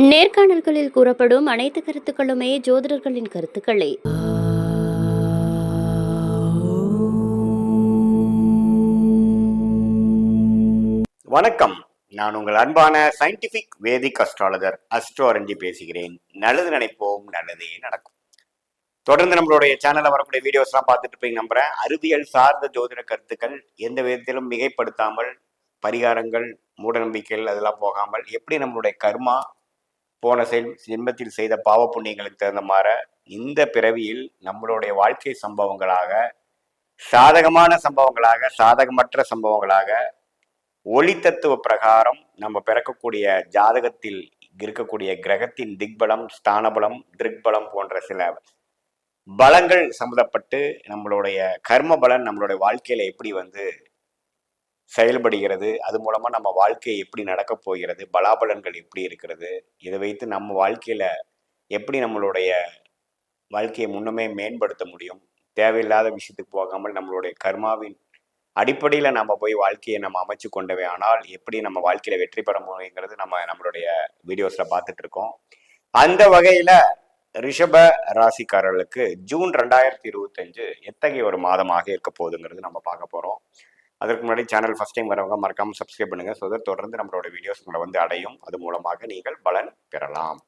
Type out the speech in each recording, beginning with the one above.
நேர்காணல்களில் கூறப்படும் அனைத்து கருத்துக்களுமே ஜோதிடர்களின் கருத்துக்களே. வணக்கம். நான் உங்கள் அன்பான சயின்டிபிக் வேதிக் அஸ்ட்ராலஜர் அஸ்ட்ரோரஞ்சி பேசுகிறேன். நல்லது நினைப்போம் நல்லதே நடக்கும். தொடர்ந்து நம்மளுடைய சேனல்ல வரக்கூடிய வீடியோஸ்லாம் பார்த்துட்டு இருப்பீங்க நம்புறேன். அறிவியல் சார்ந்த ஜோதிட கருத்துக்கள் எந்த விதத்திலும் மிகைப்படுத்தாமல் பரிகாரங்கள் மூடநம்பிக்கைகள் அதெல்லாம் போகாமல் எப்படி நம்மளுடைய கர்மா போன செல் ஜென்மத்தில் செய்த பாவ புண்ணியங்களுக்கு தகுந்த மாற இந்த பிறவியில் நம்மளுடைய வாழ்க்கை சம்பவங்களாக சாதகமான சம்பவங்களாக சாதகமற்ற சம்பவங்களாக ஒளி தத்துவ பிரகாரம் நம்ம பிறக்கக்கூடிய ஜாதகத்தில் இருக்கக்கூடிய கிரகத்தின் திக்பலம் ஸ்தானபலம் திருக்பலம் போன்ற சில பலங்கள் சம்மந்தப்பட்டு நம்மளுடைய கர்ம பலன் நம்மளுடைய வாழ்க்கையில எப்படி வந்து செயல்படுகிறது. அது மூலமாக நம்ம வாழ்க்கை எப்படி நடக்க போகிறது? பலாபலன்கள் எப்படி இருக்கிறது? இதை வைத்து நம்ம வாழ்க்கையில் எப்படி நம்மளுடைய வாழ்க்கையை முன்னமே மேம்படுத்த முடியும்? தேவையில்லாத விஷயத்துக்கு போகாமல் நம்மளுடைய கர்மாவின் அடிப்படையில் நம்ம போய் வாழ்க்கையை நம்ம அமைச்சு கொண்டவே. ஆனால் எப்படி நம்ம வாழ்க்கையில் வெற்றி பெற முடியுங்கிறது நம்ம நம்மளுடைய வீடியோஸில் பார்த்துட்டு இருக்கோம். அந்த வகையில் ரிஷப ராசிக்காரர்களுக்கு ஜூன் ரெண்டாயிரத்தி இருபத்தஞ்சு எத்தகைய ஒரு மாதமாக இருக்க போகுதுங்கிறது நம்ம பார்க்க போகிறோம் அதற்கு முன்னாடி சேனல் ஃபஸ்ட் டைம் வரவங்க மறக்காம சப்ஸ்கிரைப் பண்ணுங்கள் ஸோ தொடர்ந்து நம்மளோட வீடியோஸ் உங்களை வந்து அடையும். அது மூலமாக நீங்கள் பலன் பெறலாம்.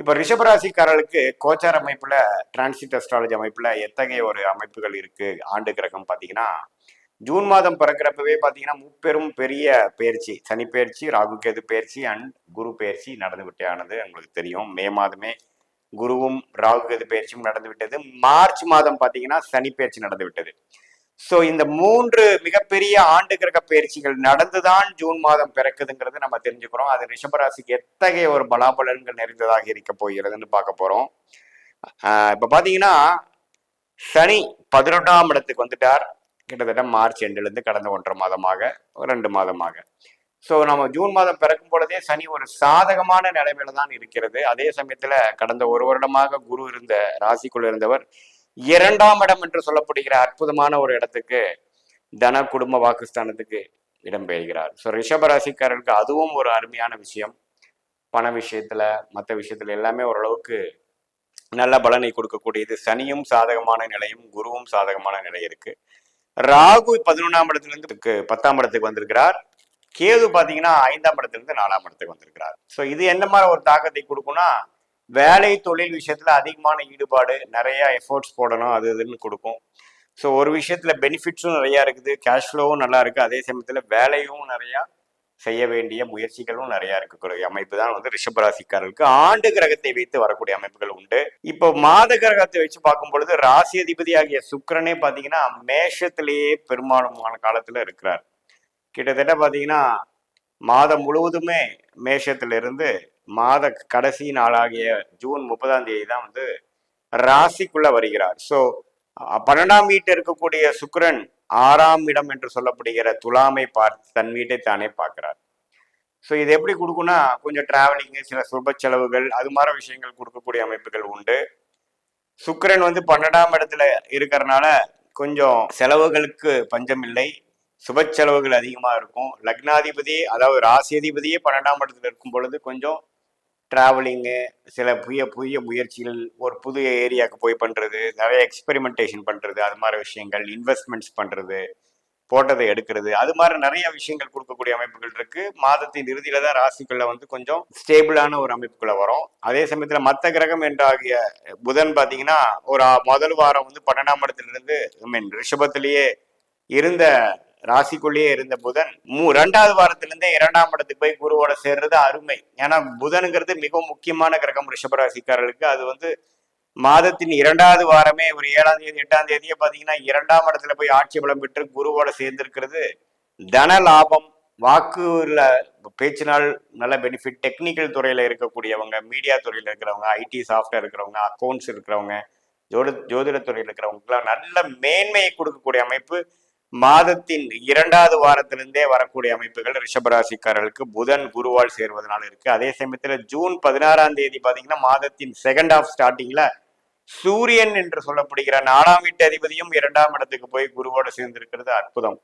இப்போ ரிஷபராசிக்காரர்களுக்கு கோச்சார் அமைப்பில் டிரான்சிட் அஸ்ட்ராலஜி அமைப்புல எத்தகைய ஒரு அமைப்புகள் இருக்கு? ஆண்டு கிரகம் பார்த்தீங்கன்னா ஜூன் மாதம் பிறக்கிறப்பவே பார்த்தீங்கன்னா முப்பெரும் பெரிய பயிற்சி. சனி பயிற்சி ராகு கேது பயிற்சி அண்ட் குரு பயிற்சி நடந்து விட்டானது உங்களுக்கு தெரியும். மே மாதமே குருவும் ராகு கேது பயிற்சியும் நடந்து விட்டது. மார்ச் மாதம் பார்த்தீங்கன்னா சனி பயிற்சி நடந்து விட்டது. ஸோ இந்த மூன்று மிகப்பெரிய ஆண்டு கிரக பயிற்சிகள் நடந்துதான் ஜூன் மாதம் பிறக்குதுங்கிறது நம்ம தெரிஞ்சுக்கிறோம். அது ரிஷபராசிக்கு எத்தகைய ஒரு பலாபலன்கள் நிறைந்ததாக இருக்க போகிறதுன்னு பார்க்க போறோம். ஆஹ் பார்த்தீங்கன்னா சனி பதினொன்றாம் இடத்துக்கு வந்துட்டார். கிட்டத்தட்ட மார்ச் எண்டுலேருந்து கடந்த ஒன்றரை மாதமாக ரெண்டு மாதமாக. ஸோ நம்ம ஜூன் மாதம் பிறக்கும் பொழுதே சனி ஒரு சாதகமான நிலைமையில தான் இருக்கிறது. அதே சமயத்துல கடந்த ஒரு வருடமாக குரு இருந்த ராசிக்குள்ள இருந்தவர் இரண்டாம் இடம் என்று சொல்லப்படுகிற அற்புதமான ஒரு இடத்துக்கு தன குடும்ப வாக்குஸ்தானத்துக்கு இடம்பெறுகிறார் ஸோ ரிஷபராசிக்காரருக்கு அதுவும் ஒரு அருமையான விஷயம். பண விஷயத்துல மற்ற விஷயத்துல எல்லாமே ஓரளவுக்கு நல்ல பலனை கொடுக்கக்கூடியது. சனியும் சாதகமான நிலையும் குருவும் சாதகமான நிலை இருக்கு. ராகு பதினொன்றாம் இடத்துல இருந்து பத்தாம் இடத்துக்கு வந்திருக்கிறார். கேது பாத்தீங்கன்னா ஐந்தாம் இடத்துல இருந்து நாலாம் இடத்துக்கு வந்திருக்கிறார். ஸோ இது என்ன மாதிரி ஒரு தாக்கத்தை கொடுக்கும்னா வேலை தொழில் விஷயத்துல அதிகமான ஈடுபாடு நிறைய எஃபோர்ட்ஸ் போடணும் அது இதுன்னு கொடுக்கும். ஸோ ஒரு விஷயத்துல பெனிஃபிட்ஸும் நிறைய இருக்குது கேஷ் ஃப்ளோவும் நல்லா இருக்கு. அதே சமயத்துல வேலையும் நிறைய செய்ய வேண்டிய முயற்சிகளும் நிறைய இருக்கக்கூடிய அமைப்பு தான் வந்து ரிஷபராசிக்காரர்களுக்கு ஆண்டு கிரகத்தை வைத்து வரக்கூடிய அமைப்புகள் உண்டு. இப்போ மாத கிரகத்தை வச்சு பார்க்கும் பொழுது ராசி அதிபதி ஆகிய சுக்கரனே பார்த்தீங்கன்னா மேஷத்திலேயே பெரும்பாலுமான காலத்துல இருக்கிறார். கிட்டத்தட்ட பார்த்தீங்கன்னா மாதம் முழுவதுமே மேஷத்திலிருந்து மாத கடைசி நாளாகிய ஜூன் முப்பதாம் தேதி தான் வந்து ராசிக்குள்ள வருகிறார். ஸோ பன்னெண்டாம் வீட்டு இருக்கக்கூடிய சுக்கரன் ஆறாம் இடம் என்று சொல்லப்படுகிற துலாமை பார்த்து தன் வீட்டை தானே பார்க்கிறார். ஸோ இது எப்படி கொடுக்குன்னா கொஞ்சம் டிராவலிங்கு சில சுப செலவுகள் அது மாதிரி விஷயங்கள் கொடுக்கக்கூடிய அமைப்புகள் உண்டு. சுக்கரன் வந்து பன்னெண்டாம் இடத்துல இருக்கிறனால கொஞ்சம் செலவுகளுக்கு பஞ்சம் இல்லை சுப செலவுகள் அதிகமாக இருக்கும். லக்னாதிபதி அதாவது ராசியதிபதியே பன்னெண்டாம் இடத்துல இருக்கும் பொழுது கொஞ்சம் ட்ராவலிங்கு சில புதிய புதிய முயற்சிகள் ஒரு புது ஏரியாவுக்கு போய் பண்ணுறது நிறைய எக்ஸ்பெரிமெண்டேஷன் பண்ணுறது அது மாதிரி விஷயங்கள் இன்வெஸ்ட்மெண்ட்ஸ் பண்ணுறது போட்டதை எடுக்கிறது அது மாதிரி நிறைய விஷயங்கள் கொடுக்கக்கூடிய அமைப்புகள் இருக்கு. மாதத்தின் இறுதியில தான் ராசிக்குள்ள வந்து கொஞ்சம் ஸ்டேபிளான ஒரு அமைப்புக்குள்ள வரும். அதே சமயத்துல மத்த கிரகம் என்றாகிய புதன் பாத்தீங்கன்னா ஒரு முதல் வாரம் வந்து பன்னெண்டாம் இடத்துல இருந்து ஐ மீன் ரிஷபத்திலேயே இருந்த ராசிக்குள்ளேயே இருந்த புதன் மூ ரெண்டாவது வாரத்திலிருந்தே இரண்டாம் இடத்துக்கு போய் குருவோட சேர்றது அருமை. ஏன்னா புதனுங்கிறது மிகவும் முக்கியமான கிரகம் ரிஷபராசிக்காரர்களுக்கு. அது வந்து மாதத்தின் இரண்டாவது வாரமே ஒரு ஏழாம் தேதி எட்டாம் தேதியே பார்த்தீங்கன்னா இரண்டாம் இடத்துல போய் ஆட்சி பலம் பெற்று குருவோட சேர்ந்திருக்கிறது. தன லாபம் வாக்குல பேச்சினால் நல்ல பெனிஃபிட் டெக்னிக்கல் துறையில இருக்கக்கூடியவங்க மீடியா துறையில இருக்கிறவங்க ஐடி சாஃப்ட்வேர் இருக்கிறவங்க அக்கௌண்ட்ஸ் இருக்கிறவங்க ஜோதி ஜோதிட துறையில் இருக்கிறவங்களுக்குலாம் நல்ல மேன்மையை கொடுக்கக்கூடிய அமைப்பு. மாதத்தின் இரண்டாவது வாரத்திலிருந்தே வரக்கூடிய அமைப்புகள் ரிஷபராசிக்காரர்களுக்கு புதன் குருவால் சேர்வதனால இருக்கு. அதே சமயத்துல ஜூன் பதினாறாம் தேதி பாத்தீங்கன்னா மாதத்தின் செகண்ட் ஆஃப் ஸ்டார்டிங்ல சூரியன் என்று சொல்லப்படுகிற நாலாம் வீட்டு அதிபதியும் இரண்டாம் இடத்துக்கு போய் குருவோட சேர்ந்திருக்கிறது அற்புதம்.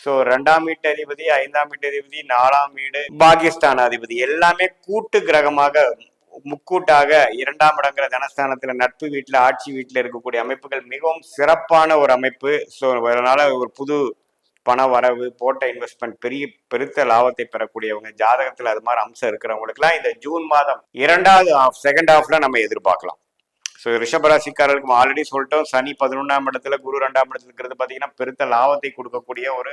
ஸோ ரெண்டாம் வீட்டு அதிபதி ஐந்தாம் வீட்டு அதிபதி நாலாம் வீடு பாகிஸ்தான் அதிபதி எல்லாமே கூட்டு கிரகமாக முக்கூட்டாக இரண்டாம் இடங்கிற தனஸ்தானத்துல நட்பு வீட்டுல ஆட்சி வீட்டுல இருக்கக்கூடிய அமைப்புகள் மிகவும் சிறப்பான ஒரு அமைப்பு. ஸோ அதனால ஒரு புது பண வரவு போட்ட இன்வெஸ்ட்மெண்ட் பெரிய பெருத்த லாபத்தை பெறக்கூடியவங்க ஜாதகத்துல அது மாதிரி அம்சம் இருக்கிறவங்களுக்குலாம் இந்த ஜூன் மாதம் இரண்டாவது ஆஃப் செகண்ட் ஹாஃப்ல நம்ம எதிர்பார்க்கலாம். ஸோ ரிஷபராசிக்காரர்களுக்கு ஆல்ரெடி சொல்லிட்டோம் சனி பதினொன்றாம் இடத்துல குரு ரெண்டாம் இடத்துல இருக்கிறது பார்த்தீங்கன்னா பெருத்த லாபத்தை கொடுக்கக்கூடிய ஒரு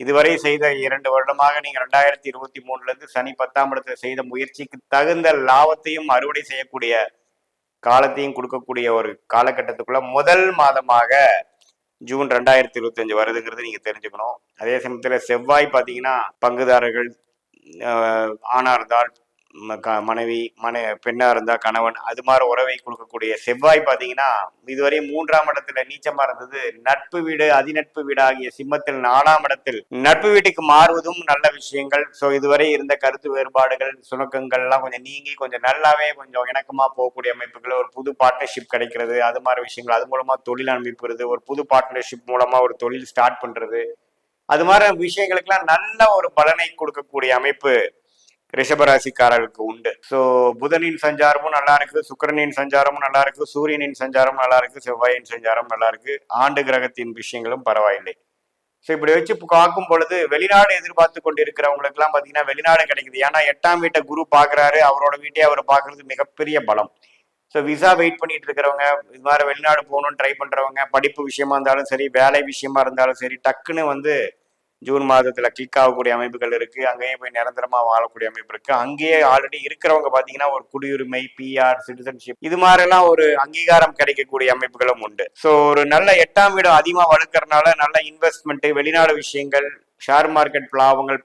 இதுவரை செய்த இரண்டு வருடமாக நீங்கள் ரெண்டாயிரத்தி இருபத்தி மூணுல இருந்து சனி பத்தாம் இடத்துல செய்த முயற்சிக்கு தகுந்த லாபத்தையும் அறுவடை செய்யக்கூடிய காலத்தையும் கொடுக்கக்கூடிய ஒரு காலகட்டத்துக்குள்ள முதல் மாதமாக ஜூன் ரெண்டாயிரத்தி இருபத்தஞ்சு வருதுங்கிறது நீங்க தெரிஞ்சுக்கணும். அதே சமயத்துல செவ்வாய் பார்த்தீங்கன்னா பங்குதாரர்கள் ஆஹ், இருந்தால் க- மனைவி மனை பெண்ணா இருந்தா கணவன் அது மாதிரி உறவை கொடுக்கக்கூடிய செவ்வாய் பார்த்தீங்கன்னா இதுவரை மூன்றாம் இடத்துல நீச்சமா இருந்தது. நட்பு வீடு அதிநட்பு வீடு ஆகிய சிம்மத்தில் நாலாம் இடத்தில் நட்பு வீட்டுக்கு மாறுவதும் நல்ல விஷயங்கள். ஸோ இதுவரை இருந்த கருத்து வேறுபாடுகள் சுணக்கங்கள் எல்லாம் கொஞ்சம் நீங்கி கொஞ்சம் நல்லாவே கொஞ்சம் இணக்கமா போகக்கூடிய அமைப்புகள் ஒரு புது பார்ட்னர்ஷிப் கிடைக்கிறது அது மாதிரி விஷயங்கள் அது மூலமா தொழில் அமைப்புறது ஒரு புது பார்ட்னர்ஷிப் மூலமா ஒரு தொழில் ஸ்டார்ட் பண்றது. அது மாதிரி விஷயங்களுக்கெல்லாம் நல்ல ஒரு பலனை கொடுக்கக்கூடிய அமைப்பு. ரிஷபராசிக்காரர்களுக்கு உண்டு. ஸோ புதனின் சஞ்சாரமும் நல்லா இருக்கு சுக்கிரனின் சஞ்சாரமும் நல்லா இருக்கு சூரியனின் சஞ்சாரமும் நல்லா இருக்கு செவ்வாயின் சஞ்சாரம் நல்லா இருக்கு ஆண்டு கிரகத்தின் விஷயங்களும் பரவாயில்லை. ஸோ இப்படி வச்சு பார்க்கும் பொழுது வெளிநாடு எதிர்பார்த்து கொண்டு இருக்கிறவங்களுக்கு எல்லாம் பார்த்தீங்கன்னா வெளிநாடு கிடைக்குது. ஏன்னா எட்டாம் வீட்டை குரு பார்க்குறாரு. அவரோட வீட்டையே அவர் பார்க்கறது மிகப்பெரிய பலம். ஸோ விசா வெயிட் பண்ணிட்டு இருக்கிறவங்க இது மாதிரி வெளிநாடு போகணும்னு ட்ரை பண்றவங்க படிப்பு விஷயமா இருந்தாலும் சரி வேலை விஷயமா இருந்தாலும் சரி டக்குன்னு வந்து ஜூன் மாதத்துல கிளிக் ஆகக்கூடிய அமைப்புகள் இருக்கு. அங்கேயே போய் நிரந்தரமா வாழக்கூடிய அமைப்பு இருக்கு. அங்கேயே ஆல்ரெடி இருக்கிறவங்க பாத்தீங்கன்னா ஒரு குடியுரிமை பிஆர் சிட்டிசன்ஷிப் இது மாதிரி எல்லாம் ஒரு அங்கீகாரம் கிடைக்கக்கூடிய அமைப்புகளும் உண்டு. ஸோ ஒரு நல்ல எட்டாம் இடம் அதிகமா வளர்க்கறதுனால நல்ல இன்வெஸ்ட்மெண்ட் வெளிநாடு விஷயங்கள் ஷேர் மார்க்கெட் லாபங்கள்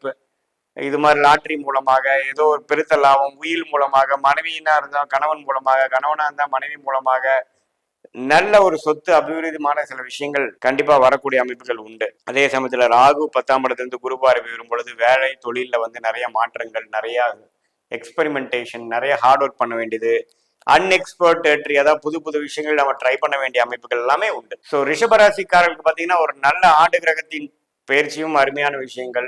இது மாதிரி லாட்ரி மூலமாக ஏதோ ஒரு பெருத்த லாபம் உயில் மூலமாக மனைவியினா இருந்தா கணவன் மூலமாக கணவனா இருந்தா மனைவி மூலமாக நல்ல ஒரு சொத்து அபிவிருத்திமான சில விஷயங்கள் கண்டிப்பா வரக்கூடிய அமைப்புகள் உண்டு. அதே சமயத்துல ராகு பத்தாம் இடத்துல குரு பார்வை வரும் பொழுது வேலை தொழில வந்து நிறைய மாற்றங்கள் நிறைய எக்ஸ்பெரிமெண்டேஷன் நிறைய ஹார்ட் ஒர்க் பண்ண வேண்டியது அன்எக்ஸ்பர்ட் அதாவது புது புது விஷயங்கள் நம்ம ட்ரை பண்ண வேண்டிய அமைப்புகள் எல்லாமே உண்டு. ஸோ ரிஷபராசிக்காரர்களுக்கு பார்த்தீங்கன்னா ஒரு நல்ல ஆண்டு கிரகத்தின் பயிற்சியும் அருமையான விஷயங்கள்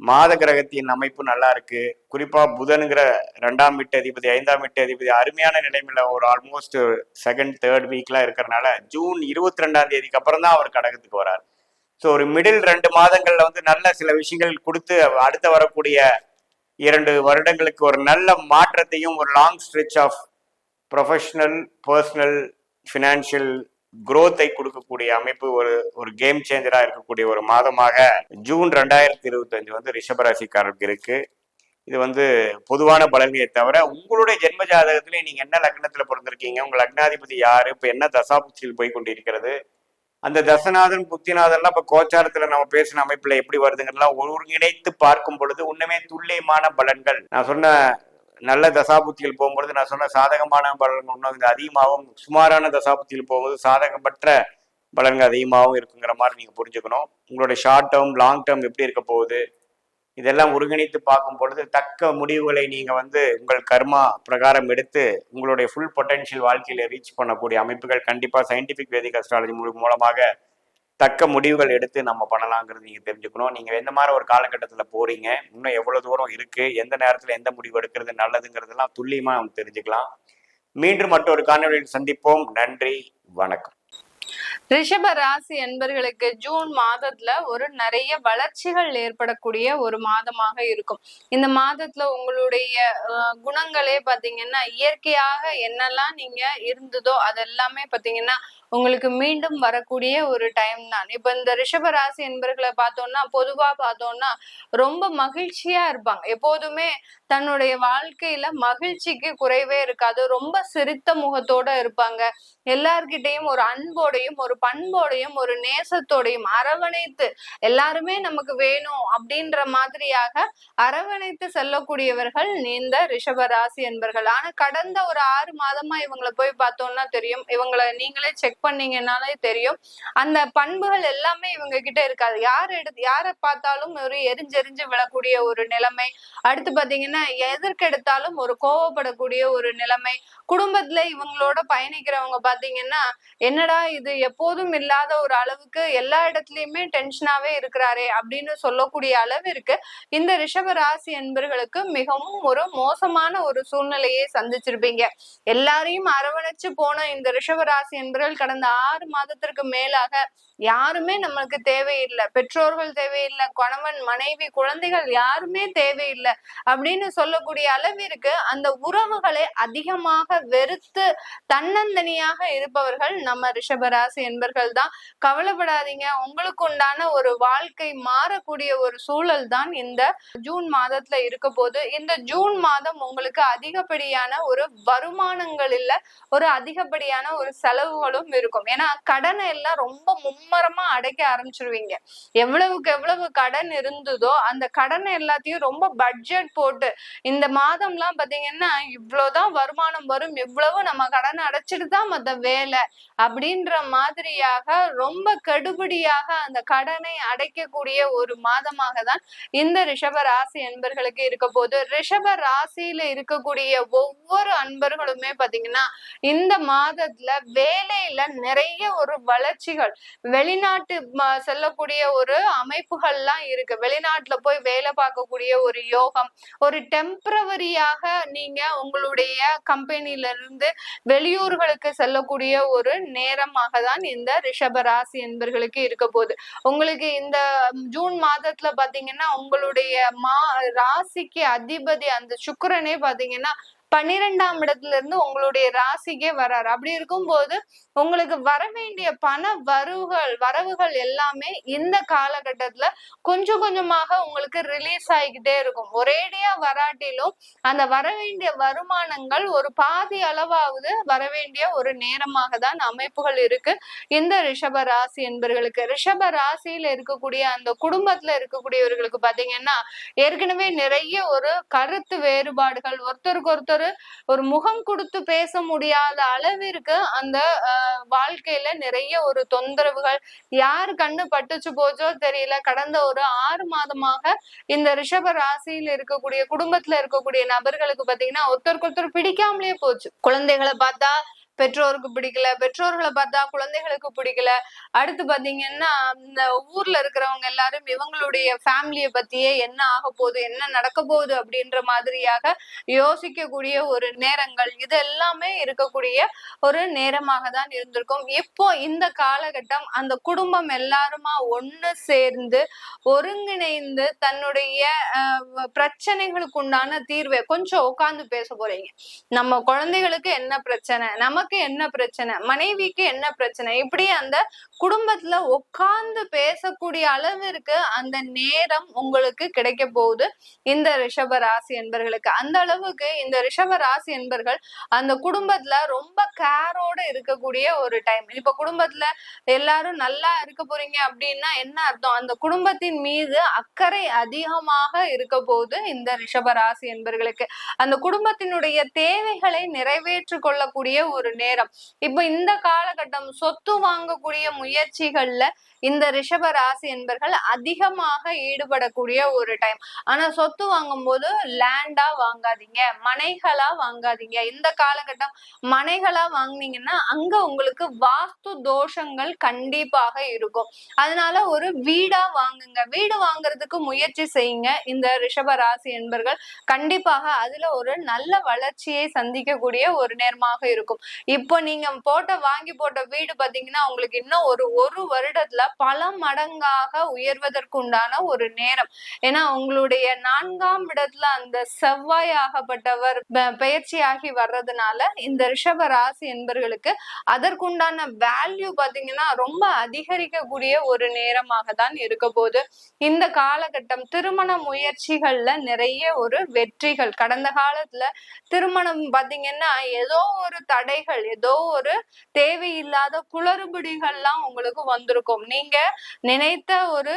மாத கிரகத்தின் அமைப்பு நல்லா இருக்கு. குறிப்பா புதனுங்கிற ரெண்டாம் வீட்டு அதிபதி ஐந்தாம் வீட்டு அதிபதி அருமையான நிலைமையில ஒரு ஆல்மோஸ்ட் செகண்ட் தேர்ட் வீக்லாம் இருக்கிறனால ஜூன் இருபத்தி ரெண்டாம் தேதிக்கு அப்புறம் தான் அவர் கடகத்துக்கு வரார் ஸோ ஒரு மிடில் ரெண்டு மாதங்கள்ல வந்து நல்ல சில விஷயங்கள் கொடுத்து அடுத்து வரக்கூடிய இரண்டு வருடங்களுக்கு ஒரு நல்ல மாற்றத்தையும் ஒரு long stretch of professional personal financial குரோத்தை கொடுக்கக்கூடிய அமைப்பு ஒரு ஒரு கேம் சேஞ்சரா இருக்கக்கூடிய ஒரு மாதமாக ஜூன் ரெண்டாயிரத்தி இருபத்தஞ்சு வந்து ரிஷபராசிக்காரருக்கு இருக்கு. இது வந்து பொதுவான பலன்களை தவிர உங்களுடைய ஜென்ம ஜாதகத்திலே நீங்க என்ன லக்னத்துல பிறந்திருக்கீங்க உங்க லக்னாதிபதி யாரு இப்ப என்ன தசாபுச்சியில் போய் கொண்டிருக்கிறது அந்த தசநாதன் புத்திநாதன்லாம் இப்ப கோச்சாரத்துல நம்ம பேசின அமைப்புல எப்படி வருதுங்கிறதெல்லாம் ஒருங்கிணைத்து பார்க்கும் பொழுது உண்மையே துல்லியமான பலன்கள். நான் சொன்ன நல்ல தசாபுத்திகள் போகும்பொழுது நான் சொன்ன சாதகமான பலன்கள் இன்னும் அதிகமாகவும் சுமாரான தசாபுத்திகள் போகும்போது சாதகமற்ற பலன்கள் அதிகமாகவும் இருக்குங்கிற மாதிரி நீங்க புரிஞ்சுக்கணும். உங்களுடைய ஷார்ட் டேர்ம் லாங் டேர்ம் எப்படி இருக்க போகுது இதெல்லாம் ஒருங்கிணைத்து பார்க்கும் பொழுது தக்க முடிவுகளை நீங்கள் வந்து உங்கள் கர்மா பிரகாரம் எடுத்து உங்களுடைய ஃபுல் பொட்டென்ஷியல் வாழ்க்கையில் ரீச் பண்ணக்கூடிய அமைப்புகள் கண்டிப்பாக சயின்டிஃபிக் வேதிக் அஸ்ட்ராலஜி மூலமாக தக்க முடிவுகள் எடுத்து நம்ம பண்ணலாங்கிறது நீங்க தெரிஞ்சுக்கணும். நீங்க எந்த மாதிரி ஒரு காலகட்டத்துல போறீங்க? இன்னும் எவ்வளவு தூரம் இருக்கு? எந்த நேரத்துல எந்த முடிவு எடுக்கிறது நல்லதுங்கிறதெல்லாம் துல்லியமா நம்ம தெரிஞ்சுக்கலாம். மீண்டும் மற்றொரு காணொலியில் சந்திப்போம். நன்றி. வணக்கம். ரிஷப ராசி என்பர்களுக்கு ஜூன் மாதத்துல ஒரு நிறைய வளர்ச்சிகள் ஏற்படக்கூடிய ஒரு மாதமாக இருக்கும். இந்த மாதத்துல உங்களுடைய குணங்களே பாத்தீங்கன்னா இயற்கையாக என்னெல்லாம் நீங்க இருந்ததோ அதெல்லாமே பாத்தீங்கன்னா உங்களுக்கு மீண்டும் வரக்கூடிய ஒரு டைம் தான். இப்ப இந்த ரிஷப ராசி என்பர்களை பார்த்தோம்னா பொதுவா பார்த்தோம்னா ரொம்ப மகிழ்ச்சியா இருப்பாங்க. எப்போதுமே தன்னுடைய வாழ்க்கையில மகிழ்ச்சிக்கு குறைவே இருக்காது. ரொம்ப சிரித்த முகத்தோட இருப்பாங்க. எல்லார்கிட்டையும் ஒரு அன்போடையும் ஒரு பண்போடையும் ஒரு நேசத்தோடையும் அரவணைத்து எல்லாருமே நமக்கு வேணும் அப்படின்ற மாதிரியாக அரவணைத்து செல்லக்கூடியவர்கள் இந்த ரிஷப ராசி என்பர்கள். ஆனா கடந்த ஒரு ஆறு மாதமா இவங்களை போய் பார்த்தோம்னா தெரியும். இவங்களை நீங்களே செக் பண்ணீங்கன்னாலே தெரியும். அந்த பண்புகள் எல்லாமே இவங்க கிட்ட இருக்காது. யார் எடுத்து யாரை பார்த்தாலும் ஒரு எரிஞ்செரிஞ்சு விழக்கூடிய ஒரு நிலைமை. அடுத்து பாத்தீங்கன்னா எதற்கெடுத்தாலும் ஒரு கோவப்படக்கூடிய ஒரு நிலைமை. குடும்பத்துல இவங்களோட பயணிக்கிறவங்க பாத்தீங்கன்னா என்னடா இது? எப்போ எப்போதும் இல்லாத ஒரு அளவுக்கு எல்லா இடத்துலயுமே டென்ஷனாவே இருக்கிறாரே அப்படின்னு சொல்லக்கூடிய அளவு இருக்கு. இந்த ரிஷப ராசி என்பர்களுக்கு மிகவும் ஒரு மோசமான ஒரு சூழ்நிலையை சந்திச்சிருப்பீங்க. எல்லாரையும் அரவணைச்சு போன இந்த ரிஷப ராசி என்பர்கள் கடந்த ஆறு மாதத்திற்கு மேலாக யாருமே நம்மளுக்கு தேவையில்லை. பெற்றோர்கள் தேவையில்லை கணவன் மனைவி குழந்தைகள் யாருமே தேவையில்லை அப்படின்னு சொல்லக்கூடிய அளவிற்கு அந்த உறவுகளை அதிகமாக வெறுத்து தன்னந்தனியாக இருப்பவர்கள் நம்ம ரிஷபராசி என்பர்கள் தான் கவலைப்படாதீங்க. உங்களுக்கு உண்டான ஒரு வாழ்க்கை மாறக்கூடிய ஒரு சூழல் தான் இந்த ஜூன் மாதத்துல இருக்க போது இந்த ஜூன் மாதம் உங்களுக்கு அதிகப்படியான ஒரு வருமானங்கள் இல்ல ஒரு அதிகப்படியான ஒரு செலவுகளும் இருக்கும். ஏன்னா கடனை எல்லாம் ரொம்ப மும்மரமா அடைக்க ஆரம்பிச்சிருவீங்க. எவ்வளவுக்கு எவ்வளவு கடன் இருந்ததோ அந்த கடனை எல்லாத்தையும் ரொம்ப பட்ஜெட் போட்டு இந்த மாதம்லாம் பாத்தீங்கன்னா இவ்வளவுதான் வருமானம் வரும். இவ்வளவு நம்ம கடனை அடைச்சிட்டு தான் மத்த வேலை. அப்படின்ற மாதிரி மாதிரியாக ரொம்ப கடுபடியாக அந்த கடனை அடைக்கக்கூடிய ஒரு மாதமாக தான் இந்த ரிஷப ராசி அன்பர்களுக்கு இருக்க போது ரிஷப ராசியில இருக்கக்கூடிய ஒவ்வொரு அன்பர்களுமே பாத்தீங்கன்னா இந்த மாதத்துல வேலையில நிறைய ஒரு வளர்ச்சிகள் வெளிநாட்டு செல்லக்கூடிய ஒரு அமைப்புகள்லாம் இருக்கு. வெளிநாட்டுல போய் வேலை பார்க்கக்கூடிய ஒரு யோகம் ஒரு டெம்பரவரியாக நீங்க உங்களுடைய கம்பெனில இருந்து வெளியூர்களுக்கு செல்லக்கூடிய ஒரு நேரமாக தான் இந்த ரிஷப ராசி என்பர்களுக்கு இருக்க போகுது. உங்களுக்கு இந்த ஜூன் மாதத்துல பாத்தீங்கன்னா உங்களுடைய மா ராசிக்கு அதிபதி அந்த சுக்கரனே பாத்தீங்கன்னா பன்னிரெண்டாம் இடத்துல இருந்து உங்களுடைய ராசிக்கே வராரு. அப்படி இருக்கும்போது உங்களுக்கு வர வேண்டிய பண வரவுகள் வரவுகள் எல்லாமே இந்த காலகட்டத்துல கொஞ்சம் கொஞ்சமாக உங்களுக்கு ரிலீஸ் ஆகிக்கிட்டே இருக்கும். ஒரேடியா வராட்டிலும் அந்த வர வேண்டிய வருமானங்கள் ஒரு பாதி அளவாவது வர வேண்டிய ஒரு நேரமாக தான் அமைப்புகள் இருக்கு. இந்த ரிஷப ராசி என்பவர்களுக்கு ரிஷப ராசியில இருக்கக்கூடிய அந்த குடும்பத்துல இருக்கக்கூடியவர்களுக்கு பாத்தீங்கன்னா ஏற்கனவே நிறைய ஒரு கருத்து வேறுபாடுகள் ஒருத்தருக்கு ஒருத்தர் ஒரு முகம் கொடுத்து பேச முடியாத அளவிற்கு அந்த வாழ்க்கையில நிறைய ஒரு தொந்தரவுகள் யார் கண்ணு பட்டுச்சு போச்சோ தெரியல. கடந்த ஒரு ஆறு மாதமாக இந்த ரிஷப ராசியில இருக்கக்கூடிய குடும்பத்துல இருக்கக்கூடிய நபர்களுக்கு பாத்தீங்கன்னா ஒருத்தருக்கு ஒருத்தர் பிடிக்காமலே போச்சு. குழந்தைகளை பார்த்தா பெற்றோருக்கு பிடிக்கல பெற்றோர்களை பார்த்தா குழந்தைகளுக்கு பிடிக்கல. அடுத்து பாத்தீங்கன்னா இந்த ஊர்ல இருக்கிறவங்க எல்லாரும் இவங்களுடைய ஃபேமிலியை பத்தியே என்ன ஆக போகுது என்ன நடக்க போகுது அப்படின்ற மாதிரியாக யோசிக்கக்கூடிய ஒரு நேரங்கள். இது எல்லாமே இருக்கக்கூடிய ஒரு நேரமாக தான் இருந்திருக்கும். இப்போ இந்த காலகட்டம் அந்த குடும்பம் எல்லாருமா ஒண்ணு சேர்ந்து ஒருங்கிணைந்து தன்னுடைய அஹ், பிரச்சனைகளுக்கு உண்டான தீர்வை கொஞ்சம் உட்கார்ந்து பேச போறீங்க. நம்ம குழந்தைகளுக்கு என்ன பிரச்சனை? நமக்கு என்ன பிரச்சனை? மனைவிக்கு என்ன பிரச்சனை? இப்படி அந்த குடும்பத்துல உட்கார்ந்து பேசக்கூடிய அளவிற்கு அந்த நேரம் உங்களுக்கு கிடைக்க போகுது. இந்த ரிஷப ராசி என்பர்களுக்கு. அந்த அளவுக்கு இந்த ரிஷப ராசி என்பர்கள் அந்த குடும்பத்துல ரொம்ப கேரோட இருக்கக்கூடிய ஒரு டைம் இப்ப குடும்பத்துல எல்லாரும் நல்லா இருக்க போறீங்க அப்படின்னா என்ன அர்த்தம்? அந்த குடும்பத்தின் மீது அக்கறை அதிகமாக இருக்க போகுது இந்த ரிஷப ராசி என்பர்களுக்கு. அந்த குடும்பத்தினுடைய தேவைகளை நிறைவேற்றி கொள்ளக்கூடிய ஒரு நேரம். இப்ப இந்த காலகட்டம் சொத்து வாங்கக்கூடிய முயற்சிகள்ல இந்த ரிஷப ராசி என்பர்கள் அதிகமாக ஈடுபடக்கூடிய ஒரு டைம் ஆனா சொத்து வாங்கும் போது லேண்டா வாங்காதீங்க மனைகளா வாங்காதீங்க. இந்த காலகட்டம் மனைகளா வாங்குனீங்கன்னா அங்க உங்களுக்கு வாஸ்து தோஷங்கள் கண்டிப்பாக இருக்கும். அதனால ஒரு வீடா வாங்குங்க. வீடு வாங்குறதுக்கு முயற்சி செய்யுங்க. இந்த ரிஷப ராசி என்பர்கள் கண்டிப்பாக அதுல ஒரு நல்ல வளர்ச்சியை சந்திக்கக்கூடிய ஒரு நேரமாக இருக்கும். இப்போ நீங்க போட்ட வாங்கி போட்ட வீடு பாத்தீங்கன்னா உங்களுக்கு இன்னும் ஒரு ஒரு வருடத்துல பல மடங்காக உயர்வதற்கு உண்டான ஒரு நேரம். ஏன்னா உங்களுடைய நான்காம் இடத்துல அந்த செவ்வாய் ஆகப்பட்டவர் ப- வர்றதுனால இந்த ரிஷப ராசி என்பர்களுக்கு அதற்குண்டான வேல்யூ பாத்தீங்கன்னா ரொம்ப அதிகரிக்கக்கூடிய ஒரு நேரமாக தான் இருக்க போகுது. இந்த காலகட்டம் திருமண முயற்சிகள்ல நிறைய ஒரு வெற்றிகள். கடந்த காலத்துல திருமணம் பாத்தீங்கன்னா ஏதோ ஒரு தடைகள் ஏதோ ஒரு தேவையில்லாத குளறுபடிகள்லாம் உங்களுக்கு வந்திருக்கும். நீங்க நினைத்த ஒரு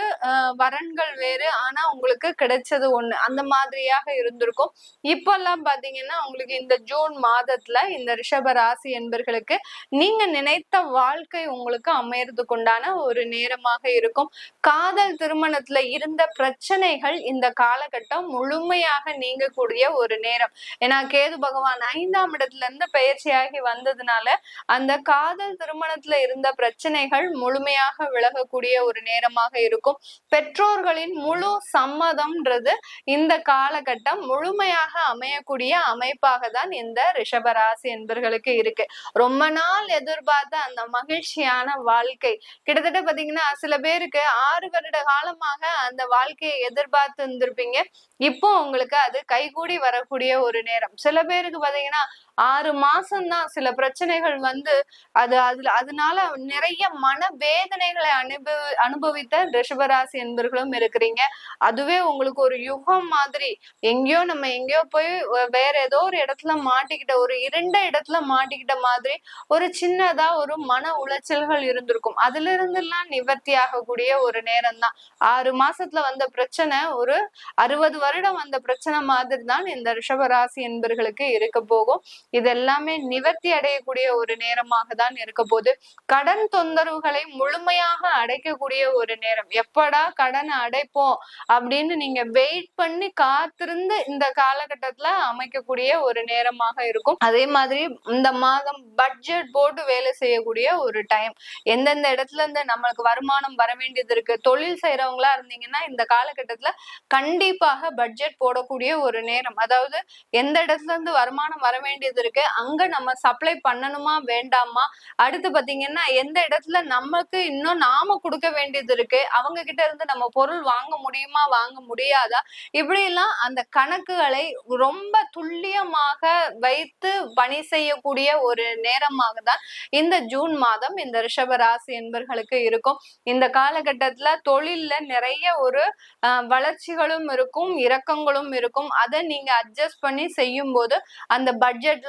வரன்கள் வேறு ஆனா உங்களுக்கு கிடைச்சது ஒண்ணு. அந்த மாதிரியாக இருந்திருக்கும். இப்பெல்லாம் பாத்தீங்கன்னா உங்களுக்கு இந்த ஜூன் மாதத்துல இந்த ரிஷப ராசி என்பர்களுக்கு நீங்க நினைத்த வாழ்க்கை உங்களுக்கு அமையறதுக்கு உண்டான ஒரு நேரமாக இருக்கும். காதல் திருமணத்துல இருந்த பிரச்சனைகள் இந்த காலகட்டம் முழுமையாக நீங்கக்கூடிய ஒரு நேரம். ஏன்னா கேது பகவான் ஐந்தாம் இடத்துல இருந்து பயிற்சியாகி வந்து வந்ததுனால அந்த காதல் திருமணத்துல இருந்த பிரச்சனைகள் முழுமையாக விலகக்கூடிய ஒரு நேரமாக இருக்கும். பெற்றோர்களின் முழு சம்மதம்ன்றது இந்த காலகட்டம் முழுமையாக அமையக்கூடிய அமைப்பாக தான் இந்த ரிஷபராசி என்பர்களுக்கு இருக்கு. ரொம்ப நாள் எதிர்பார்த்த அந்த மகிழ்ச்சியான வாழ்க்கை. கிட்டத்தட்ட பாத்தீங்கன்னா சில பேருக்கு ஆறு வருட காலமாக அந்த வாழ்க்கையை எதிர்பார்த்து இருந்திருப்பீங்க இப்போ உங்களுக்கு அது கைகூடி வரக்கூடிய ஒரு நேரம். சில பேருக்கு பாத்தீங்கன்னா ஆறு மாசம்தான் சில பிரச்சனைகள் வந்து அது அதுல அதனால நிறைய மன வேதனைகளை அனுபவி அனுபவித்த ரிஷபராசி என்பர்களும் இருக்கிறீங்க. அதுவே உங்களுக்கு ஒரு யுகம் மாதிரி. எங்கேயோ நம்ம எங்கேயோ போய் வேற ஏதோ ஒரு இடத்துல மாட்டிக்கிட்ட ஒரு இரண்ட இடத்துல மாட்டிக்கிட்ட மாதிரி ஒரு சின்னதா ஒரு மன உளைச்சல்கள் இருந்திருக்கும். அதுல இருந்தெல்லாம் நிவர்த்தி ஆகக்கூடிய ஒரு நேரம் தான் ஆறு மாசத்துல வந்த பிரச்சனை ஒரு அறுபது வருடம் வந்த பிரச்சனை மாதிரி தான் இந்த ரிஷபராசி என்பர்களுக்கு இருக்க போகும். இது எல்லாமே நிவர்த்தி அடையக்கூடிய ஒரு நேரமாக தான் இருக்க போகுது கடன் தொந்தரவுகளை முழுமையாக அடைக்கக்கூடிய ஒரு நேரம். எப்படா கடனை அடைப்போம் அப்படின்னு நீங்க வெயிட் பண்ணி காத்திருந்து இந்த காலகட்டத்துல அமைக்கக்கூடிய ஒரு நேரமாக இருக்கும். அதே மாதிரி இந்த மாதம் பட்ஜெட் போட்டு வேலை செய்யக்கூடிய ஒரு டைம் எந்தெந்த இடத்துல இருந்து நம்மளுக்கு வருமானம் வர வேண்டியது இருக்கு தொழில் செய்யறவங்களா இருந்தீங்கன்னா இந்த காலகட்டத்துல கண்டிப்பாக பட்ஜெட் போடக்கூடிய ஒரு நேரம். அதாவது எந்த இடத்துல இருந்து வருமானம் வர வேண்டியது இருந்திருக்கு. அங்க நம்ம சப்ளை பண்ணணுமா வேண்டாமா? அடுத்து பாத்தீங்கன்னா எந்த இடத்துல நமக்கு இன்னும் நாம கொடுக்க வேண்டியது இருக்கு? அவங்க கிட்ட இருந்து நம்ம பொருள் வாங்க முடியுமா வாங்க முடியாதா? இப்படி எல்லாம் அந்த கணக்குகளை ரொம்ப துல்லியமாக வைத்து பணி செய்யக்கூடிய ஒரு நேரமாக தான் இந்த ஜூன் மாதம் இந்த ரிஷப ராசி என்பர்களுக்கு இருக்கும். இந்த காலகட்டத்துல தொழில்ல நிறைய ஒரு அஹ், வளர்ச்சிகளும் இருக்கும் இறக்கங்களும் இருக்கும். அதை நீங்க அட்ஜஸ்ட் பண்ணி செய்யும் போது அந்த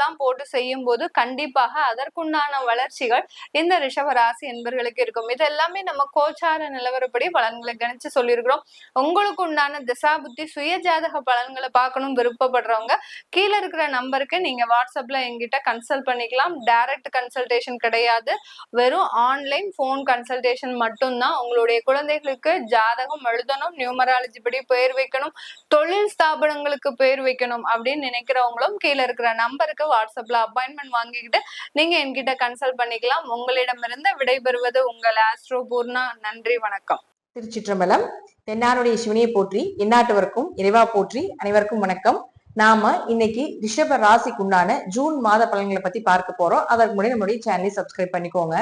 எல்லாம் போட்டு செய்யும் போது கண்டிப்பாக அதற்குண்டான வளர்ச்சிகள் இந்த ரிஷபராசி என்பர்களுக்கு இருக்கும். இது எல்லாமே நம்ம கோச்சார நிலவரப்படி பலன்களை கணிச்சு சொல்லியிருக்கிறோம். உங்களுக்கு உண்டான திசா புத்தி சுய ஜாதக பலன்களை பார்க்கணும் விருப்பப்படுறவங்க கீழே இருக்கிற நம்பருக்கு நீங்க வாட்ஸ்அப்ல எங்கிட்ட கன்சல்ட் பண்ணிக்கலாம். டைரக்ட் கன்சல்டேஷன் கிடையாது. வெறும் ஆன்லைன் ஃபோன் கன்சல்டேஷன் மட்டும்தான். உங்களுடைய குழந்தைகளுக்கு ஜாதகம் எழுதணும் நியூமராலஜி படி பெயர் வைக்கணும் தொழில் ஸ்தாபனங்களுக்கு பெயர் வைக்கணும் அப்படின்னு நினைக்கிறவங்களும் கீழே இருக்கிற நம்பருக்கு வாட்ஸ்அப்ல அப்பாயின்மெண்ட் வாங்கிக்கிட்டு நீங்க என்கிட்ட கன்சல்ட் பண்ணிக்கலாம். உங்களிடமிருந்து விடைபெறுவது உங்கள் ஆஸ்ட்ரோ பூர்ணா. நன்றி வணக்கம். திருச்சிற்றம்பலம் தென்னாருடைய சிவனியை போற்றி எந்நாட்டவருக்கும் இறைவா போற்றி அனைவருக்கும் வணக்கம். நாம இன்னைக்கு ரிஷப ராசிக்கு உண்டான ஜூன் மாத பலன்களை பத்தி பார்க்க போறோம். அதற்கு முன்னாடி நம்மளுடைய சேனலை சப்ஸ்கிரைப் பண்ணிக்கோங்க.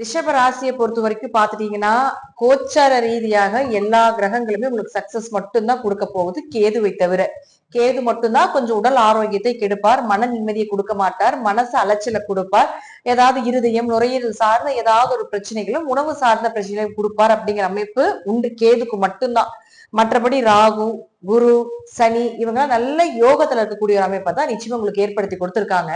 ரிஷப ராசியை பொறுத்த வரைக்கும் பாத்துட்டீங்கன்னா கோச்சார ரீதியாக எல்லா கிரகங்களுமே உங்களுக்கு சக்சஸ் மட்டும்தான் கொடுக்க போகுது கேதுவை தவிர. கேது மட்டும்தான் கொஞ்சம் உடல் ஆரோக்கியத்தை கெடுப்பார் மன நிம்மதியை கொடுக்க மாட்டார் மனசு அலைச்சல கொடுப்பார். ஏதாவது இருதயம் நுரையீரல் சார்ந்த ஏதாவது ஒரு பிரச்சனைகளும் உணவு சார்ந்த பிரச்சனைகளும் கொடுப்பார் அப்படிங்கிற அமைப்பு உண்டு. கேதுக்கு மட்டும்தான். மற்றபடி ராகு குரு சனி இவங்க நல்ல யோகத்துல இருக்கக்கூடிய ஒரு அமைப்பை தான் நிச்சயம் உங்களுக்கு ஏற்படுத்தி கொடுத்திருக்காங்க.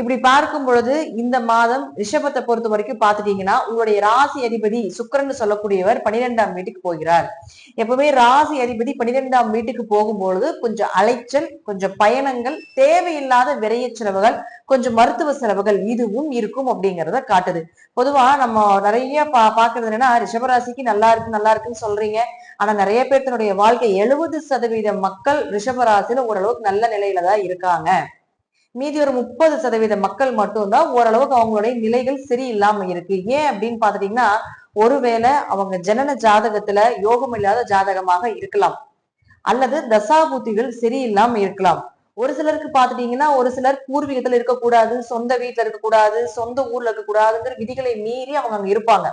இப்படி பார்க்கும் பொழுது இந்த மாதம் ரிஷபத்தை பொறுத்த வரைக்கும் பாத்துட்டீங்கன்னா உங்களுடைய ராசி அதிபதி சுக்கிரன்னு சொல்லக்கூடியவர் பனிரெண்டாம் வீட்டுக்கு போகிறார். எப்பவுமே ராசி அதிபதி பனிரெண்டாம் வீட்டுக்கு போகும்பொழுது கொஞ்சம் அலைச்சல் கொஞ்சம் பயணங்கள் தேவையில்லாத விரைய செலவுகள் கொஞ்சம் மருத்துவ செலவுகள் இதுவும் இருக்கும் அப்படிங்கிறத காட்டுது. பொதுவா நம்ம நிறைய பா பாக்குறது என்னன்னா ரிஷபராசிக்கு நல்லா இருக்கு நல்லா இருக்குன்னு சொல்றீங்க. ஆனா நிறைய பேர்த்தனுடைய வாழ்க்கை எழுபது சதவீத மக்கள் ரிஷபராசியில ஓரளவுக்கு நல்ல நிலையில தான் இருக்காங்க. மீதி ஒரு முப்பது சதவீத மக்கள் மட்டும்தான் ஓரளவுக்கு அவங்களுடைய நிலைகள் சரியில்லாம இருக்கு. ஏன் அப்படின்னு பாத்துட்டீங்கன்னா ஒருவேளை அவங்க ஜனன ஜாதகத்துல யோகம் இல்லாத ஜாதகமாக இருக்கலாம். அல்லது தசாபூத்திகள் சரியில்லாம இருக்கலாம். ஒரு சிலருக்கு பாத்துட்டீங்கன்னா ஒரு சிலர் பூர்வீகத்துல இருக்கக்கூடாது சொந்த வீட்டுல இருக்கக்கூடாது சொந்த ஊர்ல இருக்கக்கூடாதுங்கிற விதிகளை மீறி அவங்க அங்க இருப்பாங்க.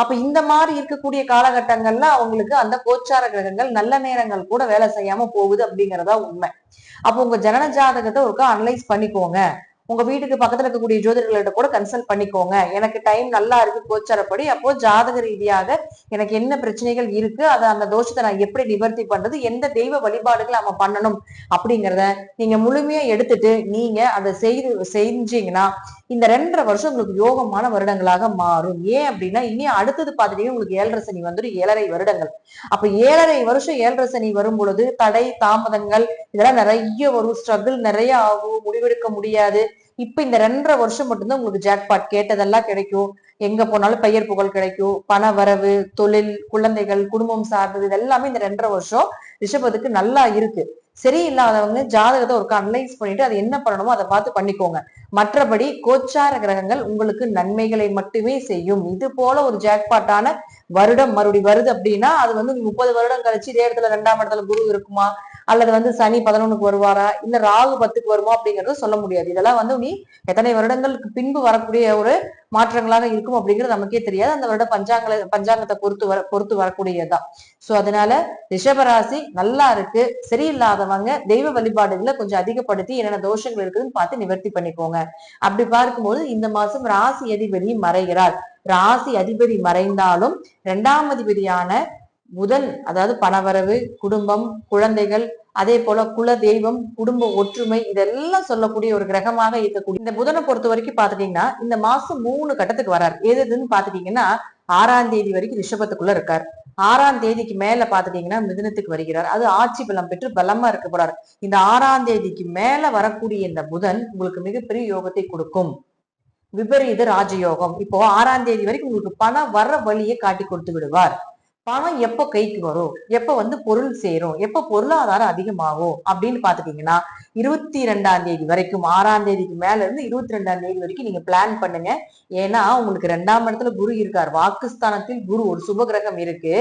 அப்ப இந்த மாதிரி இருக்கக்கூடிய காலகட்டங்கள்ல அவங்களுக்கு அந்த கோச்சார கிரகங்கள் நல்ல நேரங்கள் கூட வேலை செய்யாம போகுது அப்படிங்கறதா உண்மை. அப்போ உங்க ஜனன ஜாதகத்தை ஒருக்கா அனலைஸ் பண்ணிக்கோங்க. உங்க வீட்டுக்கு பக்கத்துல இருக்கக்கூடிய ஜோதிடர்கள்ட்ட கூட கன்சல்ட் பண்ணிக்கோங்க. எனக்கு டைம் நல்லா இருக்கு கோச்சாரப்படி. அப்போ ஜாதக ரீதியாக எனக்கு என்ன பிரச்சனைகள் இருக்கு அதை அந்த தோஷத்தை நான் எப்படி நிவர்த்தி பண்றது எந்த தெய்வ வழிபாடுகள் நம்ம பண்ணணும் அப்படிங்கிறத நீங்க முழுமையா எடுத்துட்டு நீங்க அதை செய்து செஞ்சீங்கன்னா இந்த ரெண்டரை வருஷம் உங்களுக்கு யோகமான வருடங்களாக மாறும். ஏன் அப்படின்னா இனி அடுத்தது பாத்துட்டீங்கன்னா உங்களுக்கு ஏழரை சனி வந்துடும் ஏழரை வருடங்கள். அப்ப ஏழரை வருஷம் ஏழரை சனி வரும் பொழுது தடை தாமதங்கள் இதெல்லாம் நிறைய வரும். ஸ்ட்ரகிள் நிறைய ஆகும். முடிவெடுக்க முடியாது. இப்ப இந்த ரெண்டரை வருஷம் மட்டும்தான் உங்களுக்கு ஜாக்பாட் கேட்டதெல்லாம் கிடைக்கும். எங்க போனாலும் பெயர் புகழ் கிடைக்கும். பண வரவு தொழில் குழந்தைகள் குடும்பம் சார்ந்தது இதெல்லாமே இந்த ரெண்டரை வருஷம் ரிஷபத்துக்கு நல்லா இருக்கு. சரியில்லாதவங்க ஜாதகத்தை ஒரு அனலைஸ் பண்ணிட்டு அது என்ன பண்ணணுமோ அதை பார்த்து பண்ணிக்கோங்க. மற்றபடி கோச்சார கிரகங்கள் உங்களுக்கு நன்மைகளை மட்டுமே செய்யும். இது போல ஒரு ஜாக்பாட்டான வருடம் மறுபடி வருது அப்படின்னா அது வந்து முப்பது வருடம் கழிச்சு இதே இடத்துல ரெண்டாம் இடத்துல குரு இருக்குமா? அல்லது வந்து சனி பதினொன்னுக்கு வருவாரா? இல்ல ராகு பத்துக்கு வருமா? அப்படிங்கறத சொல்ல முடியாது. இதெல்லாம் வந்து நீ எத்தனை வருடங்களுக்கு பின்பு வரக்கூடிய ஒரு மாற்றங்களாக இருக்கும் அப்படிங்கிறது நமக்கே தெரியாது. அந்த வருட பஞ்சாங்க பஞ்சாங்கத்தை பொறுத்து வர பொறுத்து வரக்கூடியதுதான். சோ அதனால ரிஷபராசி நல்லா இருக்கு. சரியில்லாதவங்க தெய்வ வழிபாடுகளை கொஞ்சம் அதிகப்படுத்தி என்னென்ன தோஷங்கள் இருக்குதுன்னு பார்த்து நிவர்த்தி பண்ணிக்கோங்க. அப்படி பார்க்கும்போது இந்த மாசம் ராசி அதிபதி மறைகிறார். ராசி அதிபதி மறைந்தாலும் இரண்டாம் அதிபதியான புதன் அதாவது பணவரவு குடும்பம் குழந்தைகள் அதே போல குல தெய்வம் குடும்ப ஒற்றுமை இதெல்லாம் சொல்லக்கூடிய ஒரு கிரகமாக இருக்கக்கூடிய இந்த புதனை பொறுத்த வரைக்கும் பாத்துட்டீங்கன்னா இந்த மாசம் மூணு கட்டத்துக்கு வரார். எது எதுன்னு பாத்துட்டீங்கன்னா ஆறாம் தேதி வரைக்கும் ரிஷபத்துக்குள்ள இருக்கார். ஆறாம் தேதிக்கு மேல பாத்துட்டீங்கன்னா மிதுனத்துக்கு வருகிறார். அது ஆட்சி பலம் பெற்று பலமா இருக்க போறாரு. இந்த ஆறாம் தேதிக்கு மேல வரக்கூடிய இந்த புதன் உங்களுக்கு மிகப்பெரிய யோகத்தை கொடுக்கும். விபரீத ராஜயோகம். இப்போ ஆறாம் தேதி வரைக்கும் உங்களுக்கு பணம் வர்ற வழியை காட்டி கொடுத்து விடுவார். பணம் எப்போ கைக்கு வரும்? எப்ப வந்து பொருள் சேரும்? எப்ப பொருளாதாரம் அதிகமாகும்? அப்படின்னு பாத்துட்டீங்கன்னா இருபத்தி ரெண்டாம் தேதி வரைக்கும் ஆறாம் தேதிக்கு மேல இருந்து இருபத்தி ரெண்டாம் தேதி வரைக்கும் நீங்க பிளான் பண்ணுங்க. ஏன்னா உங்களுக்கு ரெண்டாம் இடத்துல குரு இருக்கார். வாக்குஸ்தானத்தில் குரு ஒரு சுப கிரகம் இருக்கு.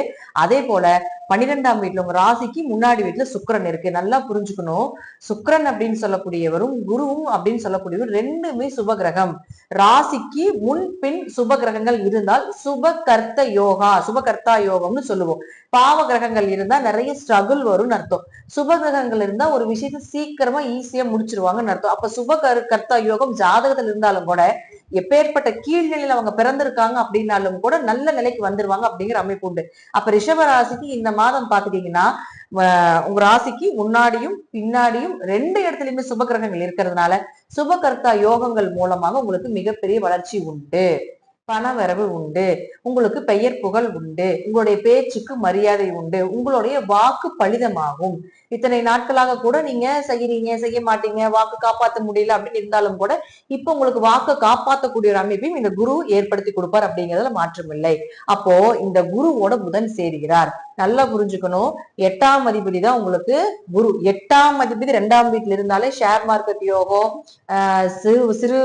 அதே போல பன்னிரெண்டாம் வீட்டுல உங்க ராசிக்கு முன்னாடி வீட்டுல சுக்கரன் இருக்கு. நல்லா புரிஞ்சுக்கணும். சுக்கரன் அப்படின்னு சொல்லக்கூடியவரும் குருவும் அப்படின்னு சொல்லக்கூடியவரும் ரெண்டுமே சுப கிரகம் ராசிக்கு முன் பின் சுப கிரகங்கள் இருந்தால் சுப கர்த்த யோகா சுப கர்த்தா யோகம்னு சொல்லுவோம். பாவ கிரகங்கள் இருந்தா நிறைய ஸ்ட்ரகிள் வரும்னு அர்த்தம். சுப கிரகங்கள் இருந்தா ஒரு விஷயத்த சீக்கிரமா ஈஸியா முடிச்சிருவாங்கன்னு அர்த்தம். அப்ப சுப கரு கர்த்தா யோகம் ஜாதகத்துல இருந்தாலும் கூட எப்பேற்பட்ட கீழ்நிலையில அவங்க பிறந்திருக்காங்க அப்படின்னாலும் கூட நல்ல நிலைக்கு வந்துருவாங்க அப்படிங்கிற அமைப்பு உண்டு. அப்ப ரிஷப ராசிக்கு இந்த மாதம் பாத்துட்டீங்கன்னா உங்க ராசிக்கு முன்னாடியும் பின்னாடியும் ரெண்டு இடத்துலயுமே சுப கிரகங்கள் இருக்கிறதுனால சுபகர்த்தா யோகங்கள் மூலமாக உங்களுக்கு மிகப்பெரிய வளர்ச்சி உண்டு. பணவரவு உண்டு. உங்களுக்கு பெயர் புகழ் உண்டு. உங்களுடைய பேச்சுக்கு மரியாதை உண்டு. உங்களுடைய வாக்கு பலிதமாகும். இத்தனை நாட்களாக கூட நீங்க செய்யறீங்க செய்ய மாட்டீங்க வாக்கு காப்பாத்த முடியல அப்படின்னு இருந்தாலும் கூட இப்ப உங்களுக்கு வாக்கு காப்பாத்தக்கூடிய ஒரு அமைப்பையும் இந்த குரு ஏற்படுத்தி கொடுப்பார் அப்படிங்கறதுல மாற்றம் இல்லை. அப்போ இந்த குருவோட புதன் சேருகிறார். நல்லா புரிஞ்சுக்கணும். எட்டாம் அதிபதி தான் உங்களுக்கு குரு. எட்டாம் அதிபதி ரெண்டாம் வீட்டுல இருந்தாலே ஷேர் மார்க்கெட் யோகம் ஆஹ் சிறு சிறு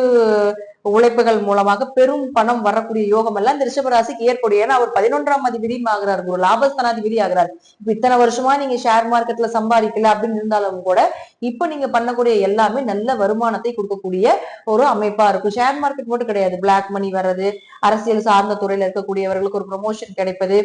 உழைப்புகள் மூலமாக பெரும் பணம் வரக்கூடிய யோகம் எல்லாம் இந்த ரிஷபராசிக்கு ஏற்படும். ஏன்னா அவர் பதினொன்றாம் அதிபதியும் ஆகிறார் குரு. லாபஸ்தானாதிபதி ஆகிறார். இப்ப இத்தனை வருஷமா நீங்க ஷேர் மார்க்கெட்ல சம்பாதிக்கல அப்படின்னு இருந்தாலும் கூட இப்ப நீங்க பண்ணக்கூடிய எல்லாமே நல்ல வருமானத்தை கொடுக்கக்கூடிய ஒரு அமைப்பா இருக்கும். ஷேர் மார்க்கெட் மட்டும் கிடையாது. பிளாக் மணி வர்றது அரசியல் சார்ந்த துறையில இருக்கக்கூடியவர்களுக்கு ஒரு ப்ரொமோஷன் கிடைப்பது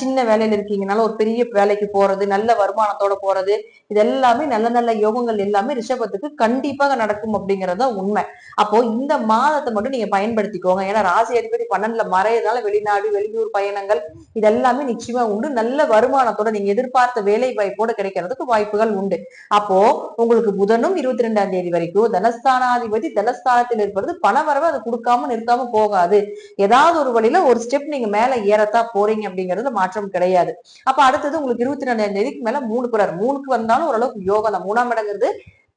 சின்ன வேலையில இருக்கீங்கனால ஒரு பெரிய வேலைக்கு போறது நல்ல வருமானத்தோட போறது இது எல்லாமே நல்ல நல்ல யோகங்கள் எல்லாமே ரிஷபத்துக்கு கண்டிப்பாக நடக்கும் அப்படிங்கறத உண்மை. அப்போ இந்த மாதத்தை மட்டும் நீங்க பயன்படுத்திக்கோங்க. ஏன்னா ராசி அதிபதி பன்னெண்டுல மறையதால வெளிநாடு வெளியூர் பயணங்கள் இதெல்லாமே நிச்சயமா உண்டு. நல்ல வருமானத்தோட நீங்க எதிர்பார்த்த வேலை வாய்ப்போட கிடைக்கிறதுக்கு வாய்ப்புகள் உண்டு. அப்போ உங்களுக்கு புதனும் இருபத்தி ரெண்டாம் தேதி வரைக்கும் தனஸ்தானாதிபதி தனஸ்தானத்தில் இருப்பது பண வரவு அது கொடுக்காம நிறுத்தாம போகாது. ஏதாவது ஒரு வழியில ஒரு ஸ்டெப் நீங்க மேல ஏறத்தா போறீங்க அப்படிங்கிறது மாற்றம் கிடையாது. அப்ப அடுத்தது உங்களுக்கு இருபத்தி ரெண்டாம் தேதிக்கு மேல மூணு குறார் மூணுக்கு வந்தாலும் ஓரளவுக்கு யோகம் தான். மூணாம் இடங்கிறது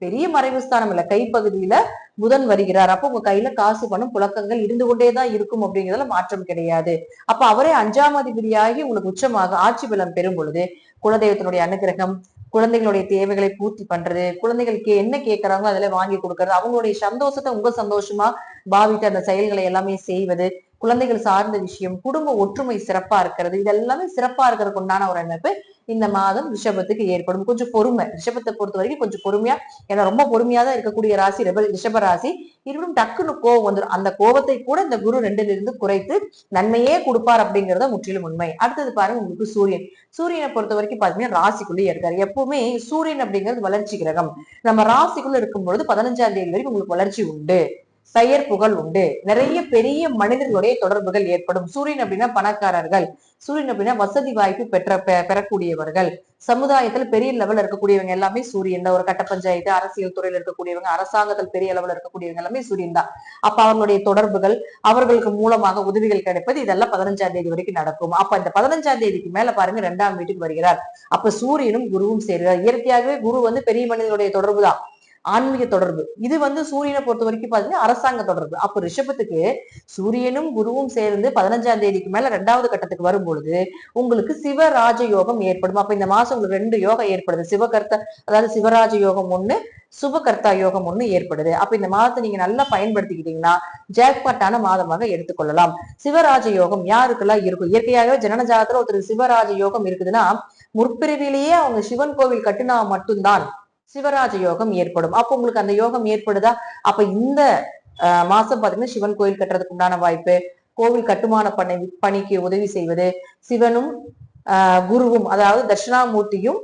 பெரிய மறைவு ஸ்தானம் இல்ல. கைப்பகுதியில புதன் வருகிறார். அப்போ உங்க கையில காசு பணம் புழக்கங்கள் இருந்து கொண்டேதான் இருக்கும் அப்படிங்கிறதுல மாற்றம் கிடையாது. அப்ப அவரே அஞ்சாம் அதிபதியாகி உங்களுக்கு உச்சமாக ஆட்சி பலம் பெறும் பொழுது குலதெய்வத்தினுடைய அனுகிரகம் குழந்தைகளுடைய தேவைகளை பூர்த்தி பண்றது குழந்தைகளுக்கு என்ன கேட்கறாங்களோ அதெல்லாம் வாங்கி கொடுக்கறது அவங்களுடைய சந்தோஷத்தை உங்க சந்தோஷமா பாவித்து அந்த செயல்களை எல்லாமே செய்வது குழந்தைகள் சார்ந்த விஷயம் குடும்ப ஒற்றுமை சிறப்பா இருக்கிறது இது எல்லாமே சிறப்பா இருக்கிறதுக்கு உண்டான ஒரு அமைப்பு இந்த மாதம் ரிஷபத்துக்கு ஏற்படும். கொஞ்சம் பொறுமை. ரிஷபத்தை பொறுத்த வரைக்கும் கொஞ்சம் பொறுமையா ஏன்னா ரொம்ப பொறுமையா தான் இருக்கக்கூடிய ராசி. ரிப- ரிஷப ராசி. இருவரும் டக்குன்னு கோவம் வந்துடும் அந்த கோபத்தை கூட இந்த குரு ரெண்டுல இருந்து குறைத்து நன்மையே கொடுப்பார் அப்படிங்கறத முற்றிலும் உண்மை. அடுத்தது பாருங்க உங்களுக்கு சூரியன். சூரியனை பொறுத்த வரைக்கும் பாத்தீங்கன்னா ராசிக்குள்ளேயே இருக்காரு. எப்பவுமே சூரியன் அப்படிங்கிறது வளர்ச்சி கிரகம். நம்ம ராசிக்குள்ள இருக்கும் பொழுது பதினஞ்சாம் தேதி வரைக்கும் உங்களுக்கு வளர்ச்சி உண்டு. பெயர் புகழ் உண்டு. நிறைய பெரிய மனிதர்களுடைய தொடர்புகள் ஏற்படும். சூரியன் அப்படின்னா பணக்காரர்கள். சூரியன் அப்படின்னா வசதி வாய்ப்பு பெற்ற பெ- பெறக்கூடியவர்கள். சமுதாயத்தில் பெரிய லெவல் இருக்கக்கூடியவங்க எல்லாமே சூரியன் தான். ஒரு கட்ட பஞ்சாயத்து அரசியல் துறையில் இருக்கக்கூடியவங்க அரசாங்கத்தில் பெரிய அளவுல இருக்கக்கூடியவங்க எல்லாமே சூரியன் தான். அப்ப அவர்களுடைய தொடர்புகள் அவர்களுக்கு மூலமாக உதவிகள் கிடைப்பது இதெல்லாம் பதினஞ்சாம் தேதி வரைக்கும் நடக்கும். அப்ப இந்த பதினஞ்சாம் தேதிக்கு மேல பாருங்க ரெண்டாம் வீட்டுக்கு வருகிறார். அப்ப சூரியனும் குருவும் சேர்கிறார். இயற்கையாகவே குரு வந்து பெரிய மனிதனுடைய தொடர்பு தான் ஆன்மீக தொடர்பு. இது வந்து சூரியனை பொறுத்த வரைக்கும் பாத்தீங்கன்னா அரசாங்க தொடர்பு. அப்போ ரிஷபத்துக்கு சூரியனும் குருவும் சேர்ந்து பதினஞ்சாம் தேதிக்கு மேல ரெண்டாவது கட்டத்துக்கு வரும் பொழுது உங்களுக்கு சிவராஜ யோகம் ஏற்படும். அப்ப இந்த மாசம் உங்களுக்கு ரெண்டு யோகம் ஏற்படுது. சிவகர்த்த அதாவது சிவராஜ யோகம் ஒண்ணு சுபகர்த்தா யோகம் ஒண்ணு ஏற்படுது. அப்ப இந்த மாதத்தை நீங்க நல்லா பயன்படுத்திக்கிட்டீங்கன்னா ஜாக்பாட்டான மாதமாக எடுத்துக்கொள்ளலாம். சிவராஜ யோகம் யாருக்கெல்லாம் இருக்கும்? இயற்கையாகவே ஜனனஜாகத்துல ஒருத்தர் சிவராஜ யோகம் இருக்குதுன்னா முற்பிறவிலேயே அவங்க சிவன் கோவில் கட்டினா மட்டும்தான் சிவராஜ யோகம் ஏற்படும். அப்போ உங்களுக்கு அந்த யோகம் ஏற்படுதா? அப்ப இந்த மாசம் பாத்தீங்கன்னா சிவன் கோயில் கட்டுறதுக்கு உண்டான வாய்ப்பு கோவில் கட்டுமான பணி பணிக்கு உதவி செய்வது சிவனும் ஆஹ், குருவும் அதாவது தட்சிணாமூர்த்தியும்